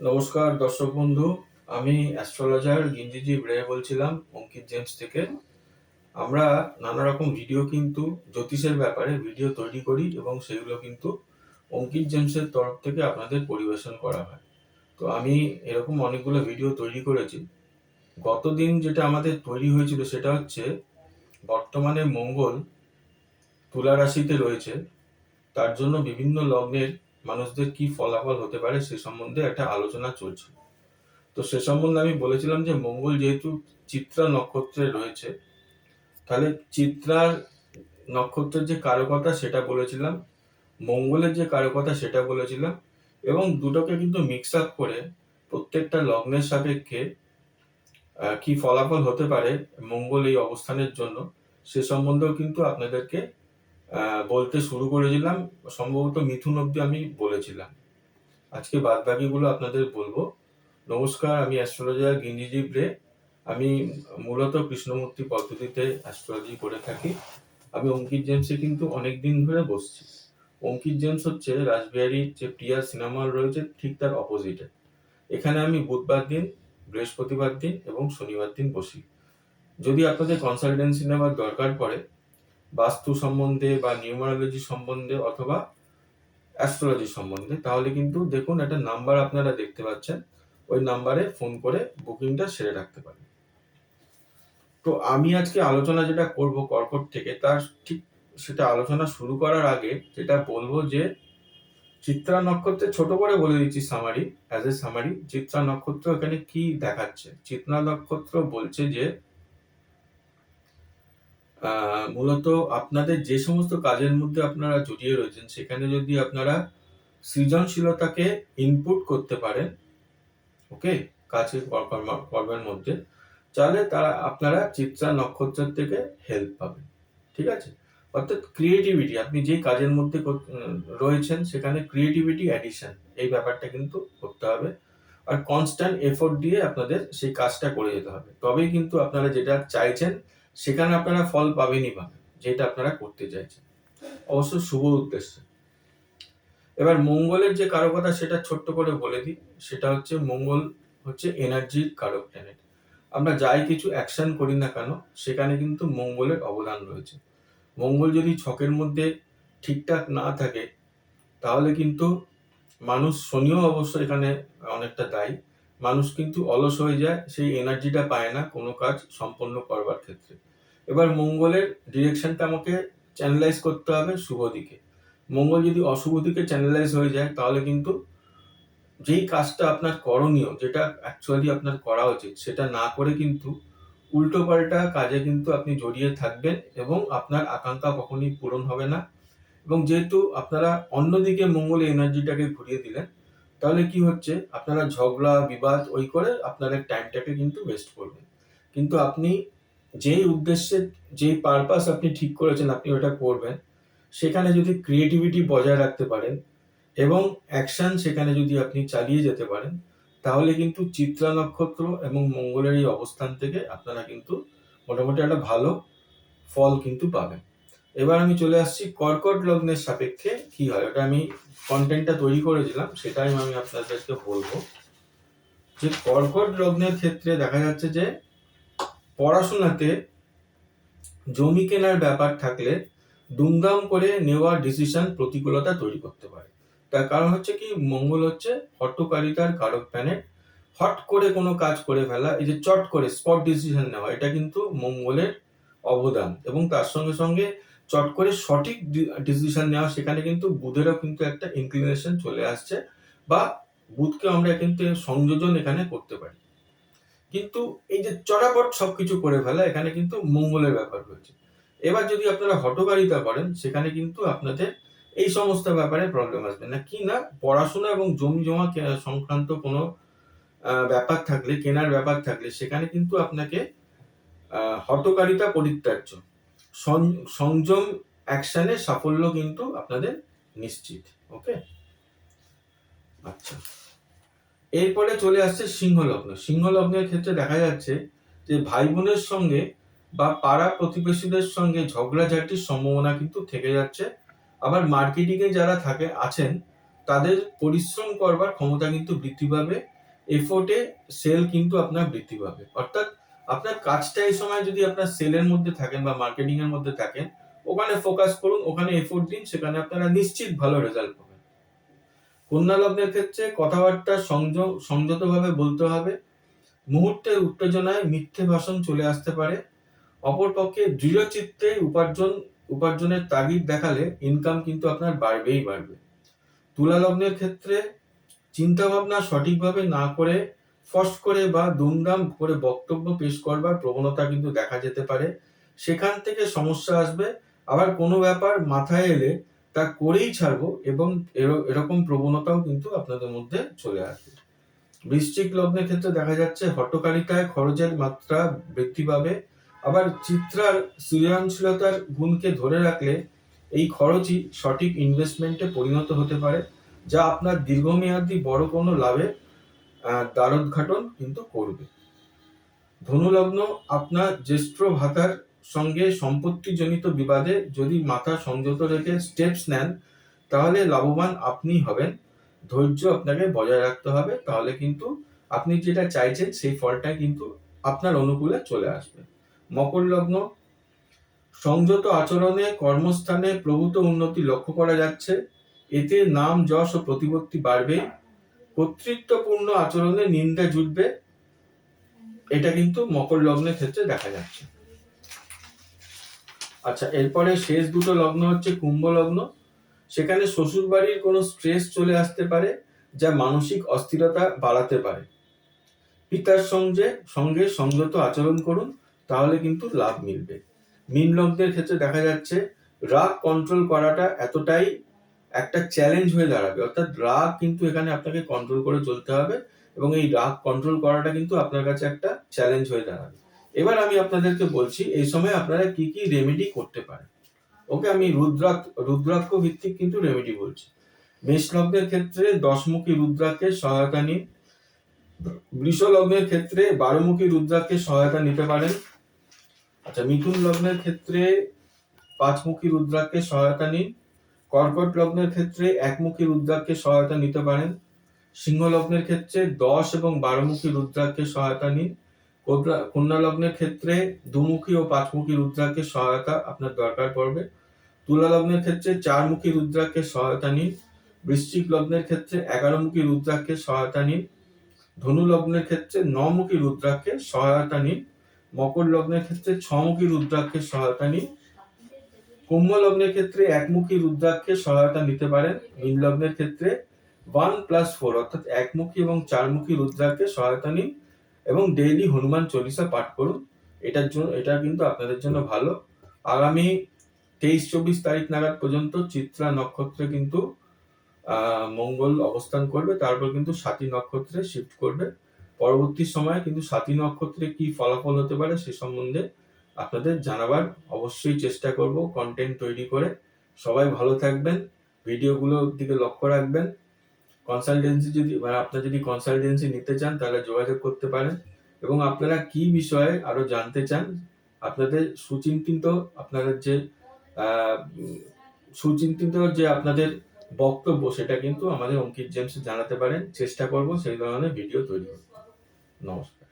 নমস্কার, দর্শক বন্ধু। আমি অ্যাস্ট্রোলজার গিঞ্জিজি রে বলছিলাম, অঙ্কিত জেমস থেকে। আমরা নানা রকম ভিডিও কিন্তু, জ্যোতিষের ব্যাপারে ভিডিও তৈরি করি এবং সেগুলো কিন্তু অঙ্কিত জেমসের তরফ থেকে আপনাদের পরিবেশন করা হয়। তো আমি এরকম অনেকগুলো ভিডিও তৈরি করেছি। গতদিন যেটা আমাদের তৈরি হয়েছিল সেটা হচ্ছে, বর্তমানে মঙ্গল তুলা রাশিতে রয়েছে। তার জন্য বিভিন্ন লগ্নের মানুষদের কি ফলাফল হতে পারে সে সম্বন্ধে একটা আলোচনা চলছে। তো সে সম্বন্ধে আমি বলেছিলাম যে মঙ্গল যেহেতু চিত্রা নক্ষত্রে রয়েছে, তাহলে চিত্রার নক্ষত্রের যে কারকতা সেটা বলেছিলাম, মঙ্গলের যে কারকতা সেটা বলেছিলাম, এবং দুটোকে কিন্তু মিক্স আপ করে প্রত্যেকটা লগ্নের সাপেক্ষে কি ফলাফল হতে পারে মঙ্গল এই অবস্থানের জন্য, সে সম্বন্ধেও কিন্তু আপনাদেরকে বলতে শুরু করেছিলাম, সম্ভবত মিথুন অব্দি আমি বলেছিলাম। আজকে বাদ বাকিগুলো আপনাদের বলব। নমস্কার, আমি অ্যাস্ট্রোলজার গিঞ্জিজীব রে আমি মূলত কৃষ্ণমূর্তি পদ্ধতিতে অ্যাস্ট্রোলজি করে থাকি। আমি অঙ্কিত জেমসে কিন্তু অনেক দিন ধরে বসছি। অঙ্কিত জেমস হচ্ছে রাসবিহারীর যে প্রিয়া সিনেমা রয়েছে, ঠিক তার অপোজিটে এখানে আমি বুধবার দিন, বৃহস্পতিবার দিন এবং শনিবার দিন বসি। যদি আপনাদের কনসালটেন্সি নেওয়ার দরকার পড়ে বাস্তু সম্বন্ধে বা নিউমারোলজি সম্বন্ধে অথবা অ্যাস্ট্রোলজি সম্বন্ধে, তাহলে কিন্তু দেখুন একটা নাম্বার আপনারা দেখতে পাচ্ছেন, ওই নাম্বারে ফোন করে বুকিংটা সেরে রাখতে পারেন। তো আমি আজকে আলোচনা যেটা করব কর্কট থেকে, তার ঠিক সেটা আলোচনা শুরু করার আগে যেটা বলব যে, চিত্রা নক্ষত্রে ছোট করে বলে দিচ্ছি summary as a summary Chitra নক্ষত্র এখানে কি দেখাচ্ছে? চিত্রা নক্ষত্র বলছে যে মূলত আপনাদের যে সমস্ত কাজের মধ্যে আপনারা জড়িয়ে রয়েছেন, সেখানে যদি আপনারা সৃজনশীলতাকে ইনপুট করতে পারেন ওকে কাজের কর্মের মধ্যে, তাহলে তারা, আপনারা চিত্রা নক্ষত্রের থেকে হেল্প পাবেন, ঠিক আছে? অর্থাৎ ক্রিয়েটিভিটি আপনি যে কাজের মধ্যে রয়েছেন, সেখানে ক্রিয়েটিভিটি অ্যাডিশন এই ব্যাপারটা কিন্তু করতে হবে। আর কনস্ট্যান্ট এফোর্ট দিয়ে আপনাদের সেই কাজটা করে যেতে হবে। তবেই কিন্তু আপনারা যেটা চাইছেন সেখানে আপনারা ফল পাবেনই পাবেন যেটা আপনারা করতে চাইছেন। অবশ্য শুভ উদ্দেশ্যে। এবার মঙ্গলের যে কারও কথা সেটা ছোট্ট করে বলে দিই। সেটা হচ্ছে, মঙ্গল হচ্ছে এনার্জির কারক প্ল্যানেট আমরা যাই কিছু অ্যাকশন করি না কেন, সেখানে কিন্তু মঙ্গলের অবদান রয়েছে। মঙ্গল যদি ছকের মধ্যে ঠিকঠাক না থাকে, তাহলে কিন্তু মানুষ শনিও অবশ্য এখানে অনেকটা দায়ী। মানুষ কিন্তু অলস হয়ে যায়, সেই এনার্জিটা পায় না কোনো কাজ সম্পন্ন করবার ক্ষেত্রে। এবার মঙ্গলের ডিরেকশনটা আমাকে চ্যানেলাইজ করতে হবে শুভ দিকে। মঙ্গল যদি অশুভ দিকে চ্যানেলাইজ হয়ে যায়, তাহলে কিন্তু যেই কাজটা আপনার করণীয়, যেটা অ্যাকচুয়ালি আপনার করা উচিত, সেটা না করে কিন্তু উল্টো পাল্টা কাজে কিন্তু আপনি জড়িয়ে থাকবেন এবং আপনার আকাঙ্ক্ষা কখনই পূরণ হবে না। এবং যেহেতু আপনারা অন্যদিকে মঙ্গলের এনার্জিটাকে ঘুরিয়ে দিলেন তাহলে কি হচ্ছে? আপনারা ঝগড়া, বিবাদ ওই করে আপনাদের টাইমটাকে কিন্তু ওয়েস্ট করবেন। কিন্তু আপনি যেই উদ্দেশ্যে, যেই পারপাস আপনি ঠিক করেছেন আপনি ওটা করবেন, সেখানে যদি ক্রিয়েটিভিটি বজায় রাখতে পারেন এবং অ্যাকশন সেখানে যদি আপনি চালিয়ে যেতে পারেন, তাহলে কিন্তু চিত্রা নক্ষত্র এবং মঙ্গলের এই অবস্থান থেকে আপনারা কিন্তু মোটামুটি একটা ভালো ফল কিন্তু পাবেন। এবার আমি চলে আসছি কর্কট লগ্নের সাপেক্ষে কি হয়? ওটা আমি কন্টেন্টটা তৈরি করেছিলাম, সেটাই আমি আপনাদেরকে বলব। যে কর্কট লগ্নের ক্ষেত্রে দেখা যাচ্ছে যে পড়াশোনাতে জমি কেনার ব্যাপার থাকলে দুমদাম করে নেওয়া ডিসিশন প্রতিকূলতা তৈরি করতে পারে। তার কারণ হচ্ছে কি? মঙ্গল হচ্ছে হটকারিতার কারক প্ল্যানেট। হট করে কোনো কাজ করে ফেলা, এই যে চট করে স্পট ডিসিশন নেওয়া, এটা কিন্তু মঙ্গলের অবদান। এবং তার সঙ্গে সঙ্গে চট করে সঠিক ডিসিশন নেওয়া, সেখানে কিন্তু বুধেরও কিন্তু একটা ইনক্লিনেশন চলে আসছে বা বুধকে আমরা কিন্তু সংযোজন এখানে করতে পারি। কিন্তু এই যে চটাপট সবকিছু করে ফেলা, এখানে কিন্তু মঙ্গলের ব্যাপার রয়েছে এবার যদি আপনারা হটকারিতা করেন, সেখানে কিন্তু আপনাদের এই সমস্ত ব্যাপারে প্রবলেম আসবে। না কি না, পড়াশোনা এবং জমি জমা সংক্রান্ত কোনো ব্যাপার থাকলে, কেনার ব্যাপার থাকলে, সেখানে কিন্তু আপনাকে হটকারিতা পরিত্যাজ্য। সংযম অ্যাকশনে সাফল্য কিন্তু আপনাদের নিশ্চিত ওকে আচ্ছা। এরপরে চলে আসছে সিংহ লগ্ন সিংহ লগ্নের ক্ষেত্রে দেখা যাচ্ছে যে ভাই বোনের সঙ্গে বা পাড়া প্রতিবেশীদের সঙ্গে ঝগড়াঝাটির সম্ভাবনা কিন্তু থেকে যাচ্ছে। আবার মার্কেটিং এ যারা থাকে, আছেন, তাদের পরিশ্রম করবার ক্ষমতা কিন্তু বৃদ্ধি পাবে। এফোর্টে সেল কিন্তু আপনার বৃদ্ধি পাবে। অর্থাৎ আপনার কাজটা এই সময় যদি আপনার সেলের মধ্যে থাকেন বা মার্কেটিং এর মধ্যে থাকেন, ওখানে ফোকাস করুন, ওখানে এফোর্ট দিন, সেখানে আপনারা নিশ্চিত ভালো রেজাল্ট পাবেন। কন্যা লগ্নের ক্ষেত্রে কথাবার্তা সংযম সংযতভাবে বলতে হবে। মুহূর্তের উত্তেজনায় মিথ্যে ভাষণ চলে আসতে পারে। অপরপক্ষে দৃঢ় চিত্তে উপার্জন, উপার্জনের তাগিদ দেখালে ইনকাম কিন্তু আপনার বাড়বেই বাড়বে। তুলা লগ্নের ক্ষেত্রে চিন্তা ভাবনা সঠিকভাবে না করে ফস করে বা দুমদাম করে বক্তব্য পেশ করবার প্রবণতা কিন্তু দেখা যেতে পারে। সেখান থেকে সমস্যা আসবে। আবার কোনো ব্যাপার মাথায় এলে তা করেই ছাড়বো এবং এর- এরকম প্রবণতাও কিন্তু আপনাদের মধ্যে চলে আসবে। বৃশ্চিক লগ্নের ক্ষেত্রে দেখা যাচ্ছে হটকারিতায় খরচের মাত্রা বৃদ্ধি পাবে। আবার চিত্রার সৃজনশীলতার গুণকে ধরে রাখলে এই খরচই সঠিক ইনভেস্টমেন্টে পরিণত হতে পারে, যা আপনার দীর্ঘমেয়াদী বড় কোনো লাভে দ্বারোদ্ঘাটন কিন্তু করবে। ধনুলগ্ন আপনার জ্যেষ্ঠ ভাতার সঙ্গে সম্পত্তিজনিত বিবাদে যদি মাথা সংযত রেখে স্টেপস নেন, তাহলে লাভবান আপনি হবেন। ধৈর্য আপনাকে বজায় রাখতে হবে, তাহলে কিন্তু আপনি যেটা চাইছেন সেই ফলটা কিন্তু আপনার অনুকূলে চলে আসবে। মকর লগ্ন সংযত আচরণে কর্মস্থানে প্রভূত উন্নতি লক্ষ্য করা যাচ্ছে। এতে নাম, যশ ও প্রতিপত্তি বাড়বে কর্তৃত্বপূর্ণ আচরণে নিন্দা জুটবে। এটা কিন্তু মকর লগ্নের ক্ষেত্রে দেখা যাচ্ছে। আচ্ছা এরপরে শেষ দুটো লগ্ন হচ্ছে কুম্ভ লগ্ন। সেখানে শ্বশুর বাড়ির কোনো স্ট্রেস চলে আসতে পারে, যা মানসিক অস্থিরতা বাড়াতে পারে। পিতার সঙ্গে সঙ্গে সংযত আচরণ করুন, তাহলে কিন্তু লাভ মিলবে। মীন লগ্নের ক্ষেত্রে দেখা যাচ্ছে, রাগ কন্ট্রোল করাটা এতটাই একটা চ্যালেঞ্জ হয়ে দাঁড়াবে। অর্থাৎ রাগ কিন্তু এখানে আপনাকে কন্ট্রোল করে চলতে হবে এবং এই রাগ কন্ট্রোল করাটা কিন্তু আপনার কাছে একটা চ্যালেঞ্জ হয়ে দাঁড়াবে। এবার আমি আপনাদেরকে বলছি, এই সময় আপনারা কি কি রেমেডি করতে পারেন? ওকে, আমি রুদ্রাক রুদ্রাক্ষ ভিত্তিক কিন্তু রেমেডি বলছি। মেষ লগ্নের ক্ষেত্রে দশমুখী রুদ্রাক্ষের সহায়তা নিন। বৃষ লগ্নের ক্ষেত্রে বারোমুখী রুদ্রাক্ষের সহায়তা নিতে পারেন। আচ্ছা মিথুন লগ্নের ক্ষেত্রে পাঁচমুখী রুদ্রাক্ষের সহায়তা নিন। কর্কট লগ্নের ক্ষেত্রে একমুখী রুদ্রাক্ষের সহায়তা নিতে পারেন। সিংহ লগ্নের ক্ষেত্রে দশ এবং বারোমুখী রুদ্রাক্ষের সহায়তা নিন। কন্যা- লগ্নের ক্ষেত্রে দুমুখী ও পাঁচমুখী রুদ্রাক্ষের সহায়তা আপনার দরকার পড়বে। তুলা লগ্নের ক্ষেত্রে চারমুখী রুদ্রাক্ষের সহায়তা নিন। বৃশ্চিক লগ্নের ক্ষেত্রে এগারোমুখী রুদ্রাক্ষের সহায়তা নিন। ধনু লগ্নের ক্ষেত্রে নমুখী রুদ্রাক্ষের সহায়তা নিন। মকর লগ্নের ক্ষেত্রে ছমুখী রুদ্রাক্ষের সহায়তা নিন। কুম্ভ লগ্নের ক্ষেত্রে একমুখী রুদ্রাক্ষের সহায়তা নিতে পারেন। মীন লগ্নের ক্ষেত্রে ওয়ান প্লাস ফোর, অর্থাৎ একমুখী এবং চারমুখী রুদ্রাক্ষের সহায়তা নিন এবং ডেইলি হনুমান চল্লিশা পাঠ করুন। এটার জন্য, এটা কিন্তু আপনাদের জন্য ভালো। আগামী তেইশ চব্বিশ তারিখ নাগাদ পর্যন্ত চিত্রা নক্ষত্রে কিন্তু মঙ্গল অবস্থান করবে। তারপর কিন্তু সাতী নক্ষত্রে শিফট করবে। পরবর্তী সময়ে কিন্তু সাতী নক্ষত্রে কি ফলাফল হতে পারে সে সম্বন্ধে আপনাদের জানাবার অবশ্যই চেষ্টা করব কন্টেন্ট তৈরি করে। সবাই ভালো থাকবেন ভিডিওগুলোর দিকে লক্ষ্য রাখবেন। কনসালটেন্সি যদি মানে আপনারা যদি কনসালটেন্সি নিতে চান, তাহলে যোগাযোগ করতে পারেন। এবং আপনারা কি বিষয়ে আরও জানতে চান, আপনাদের সুচিন্তিত আপনাদের যে সুচিন্তিত যে আপনাদের বক্তব্য, সেটা কিন্তু আমাদের অঙ্কিত জেমস জানাতে পারেন। চেষ্টা করব সেই ধরনের ভিডিও তৈরি করতে। নমস্কার।